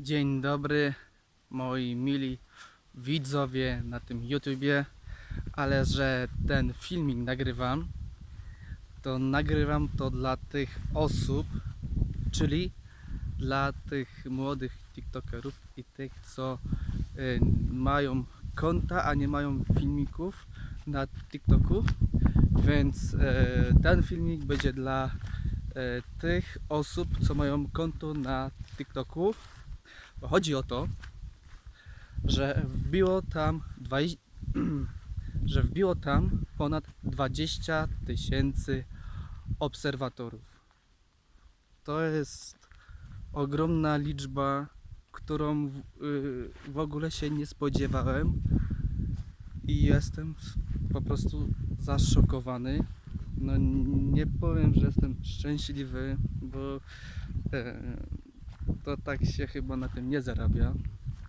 Dzień dobry, moi mili widzowie na tym YouTubie, ale że ten filmik nagrywam, to nagrywam to dla tych osób, czyli dla tych młodych TikTokerów i tych, co y, mają konta, a nie mają filmików na TikToku. Więc e, ten filmik będzie dla e, tych osób, co mają konto na TikToku. Bo chodzi o to, że wbiło tam 20, że wbiło tam ponad 20 tysięcy obserwatorów. To jest ogromna liczba, którą w, y, w ogóle się nie spodziewałem i jestem po prostu zaszokowany. No nie powiem, że jestem szczęśliwy, bo e, to tak się chyba na tym nie zarabia,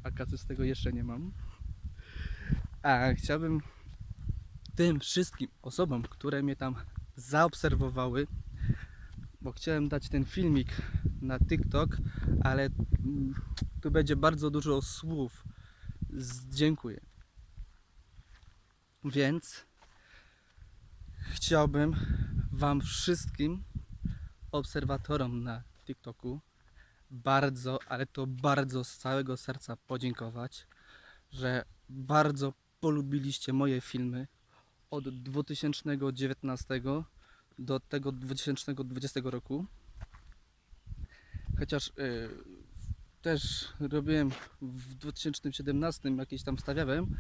a kasy z tego jeszcze nie mam. A chciałbym tym wszystkim osobom, które mnie tam zaobserwowały, bo chciałem dać ten filmik na TikTok, ale mm, tu będzie bardzo dużo słów. Dziękuję. Więc chciałbym Wam wszystkim obserwatorom na TikToku bardzo, ale to bardzo z całego serca podziękować, że bardzo polubiliście moje filmy od 2019 do tego 2020 roku. Chociaż y, też robiłem w 2017 jakieś tam stawiałem,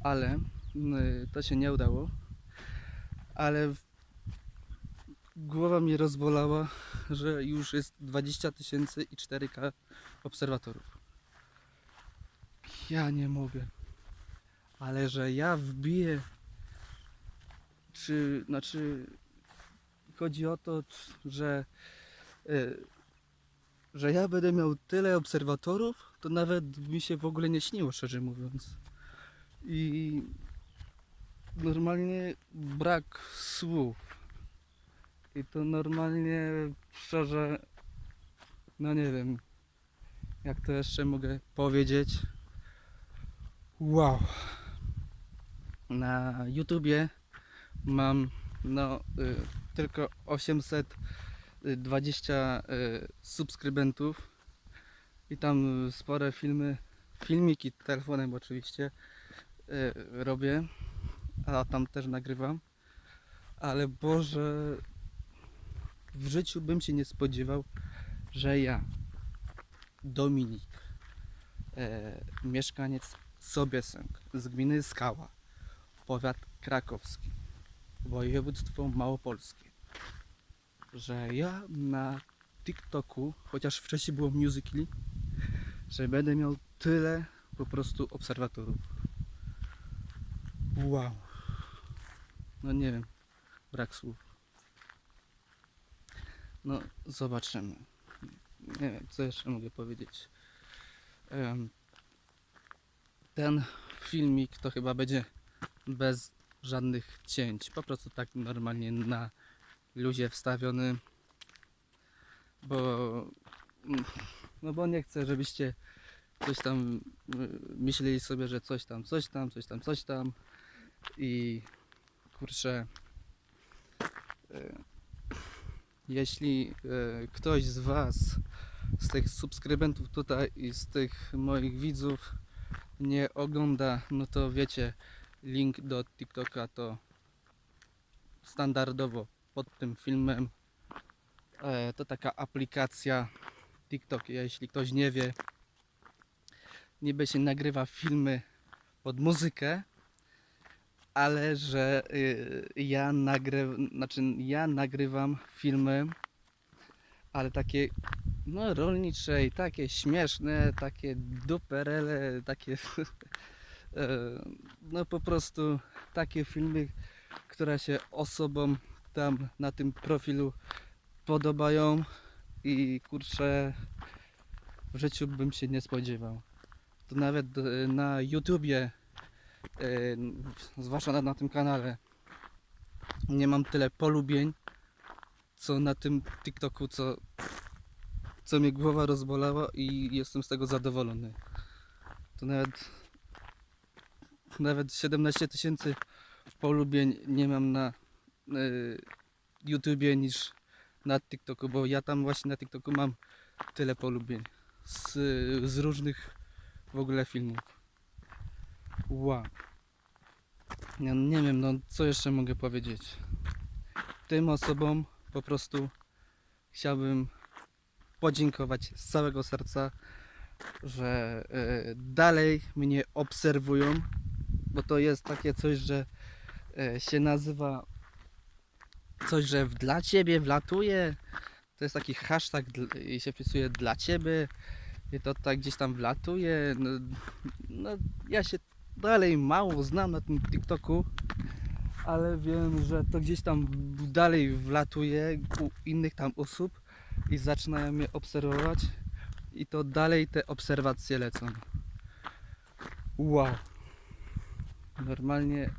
ale y, to się nie udało. Ale głowa mnie rozbolała, że już jest 20 tysięcy i 4K obserwatorów. Ja nie mogę. Ale że ja wbiję. Czy, znaczy, chodzi o to, że, y, że ja będę miał tyle obserwatorów, to nawet mi się w ogóle nie śniło, szczerze mówiąc. I normalnie brak słów. I to normalnie, szczerze, no nie wiem, jak to jeszcze mogę powiedzieć. Wow. Na YouTubie mam no y, tylko 820 y, subskrybentów i tam spore filmy, filmiki telefonem oczywiście y, robię, a tam też nagrywam. Ale Boże, w życiu bym się nie spodziewał, że ja, Dominik, e, mieszkaniec Sobiesęg z gminy Skała, powiat krakowski, województwo małopolskie, że ja na TikToku, chociaż wcześniej było Musical.ly, że będę miał tyle po prostu obserwatorów. Wow. No nie wiem, brak słów. No, zobaczymy. Nie wiem, co jeszcze mogę powiedzieć. Ten filmik to chyba będzie bez żadnych cięć. Po prostu tak normalnie na luzie wstawiony. Bo. No bo nie chcę, żebyście coś tam y, myśleli sobie, że coś tam, coś tam, coś tam, coś tam. I kurczę. Jeśli e, ktoś z Was, z tych subskrybentów tutaj i z tych moich widzów nie ogląda, no to wiecie, link do TikToka to standardowo pod tym filmem. E, to taka aplikacja TikTok. Jeśli ktoś nie wie, niby się nagrywa filmy pod muzykę, ale że y, ja nagrywam, znaczy ja nagrywam filmy, ale takie no rolnicze i takie śmieszne, takie duperele, takie e, no po prostu takie filmy, które się osobom tam na tym profilu podobają i kurczę w życiu bym się nie spodziewał. To nawet e, na YouTubie e, zwłaszcza na, na tym kanale, nie mam tyle polubień, co na tym TikToku, co co mnie głowa rozbolała i jestem z tego zadowolony. To nawet nawet 17 tysięcy polubień nie mam na y, YouTubie niż na TikToku, bo ja tam właśnie na TikToku mam tyle polubień z, z różnych w ogóle filmów. Wow. Ja nie wiem, no co jeszcze mogę powiedzieć. Tym osobom po prostu chciałbym podziękować z całego serca, że e, dalej mnie obserwują, bo to jest takie coś, że e, się nazywa coś, że dla ciebie wlatuje. To jest taki hashtag i się wpisuje dla ciebie i to tak gdzieś tam wlatuje. No, no ja się dalej mało znam na tym TikToku, ale wiem, że to gdzieś tam dalej wlatuje u innych tam osób i zaczynają mnie obserwować i to dalej te obserwacje lecą. Wow. Normalnie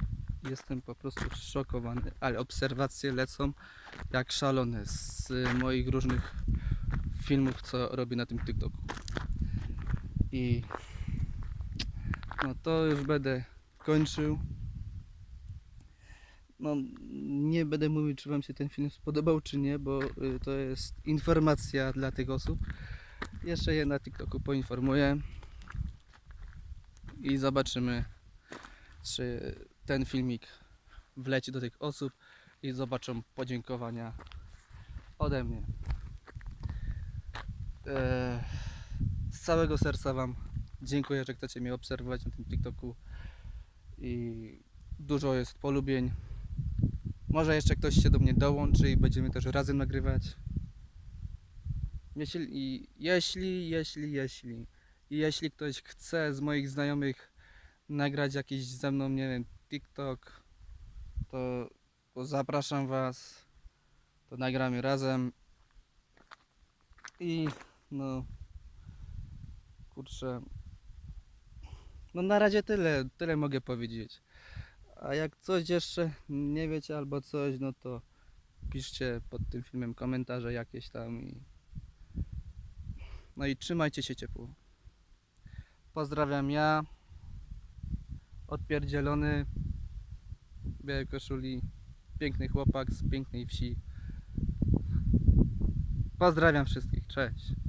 jestem po prostu szokowany, ale obserwacje lecą jak szalone z moich różnych filmów, co robię na tym TikToku. I no to już będę kończył. No, nie będę mówił, czy Wam się ten film spodobał, czy nie, bo y, to jest informacja dla tych osób. Jeszcze je na TikToku poinformuję i zobaczymy, czy ten filmik wleci do tych osób i zobaczą podziękowania ode mnie. Eee, z całego serca Wam dziękuję, że chcecie mnie obserwować na tym TikToku i dużo jest polubień. Może jeszcze ktoś się do mnie dołączy i będziemy też razem nagrywać. Jeśli, jeśli, jeśli, jeśli, jeśli ktoś chce z moich znajomych nagrać jakiś ze mną, nie wiem, TikTok, to, to zapraszam Was, to nagramy razem i no kurczę no na razie tyle, tyle mogę powiedzieć. A jak coś jeszcze nie wiecie albo coś, no to piszcie pod tym filmem komentarze jakieś tam i no i trzymajcie się ciepło. Pozdrawiam ja. Odpierdzielony w białej koszuli. Piękny chłopak z pięknej wsi. Pozdrawiam wszystkich. Cześć.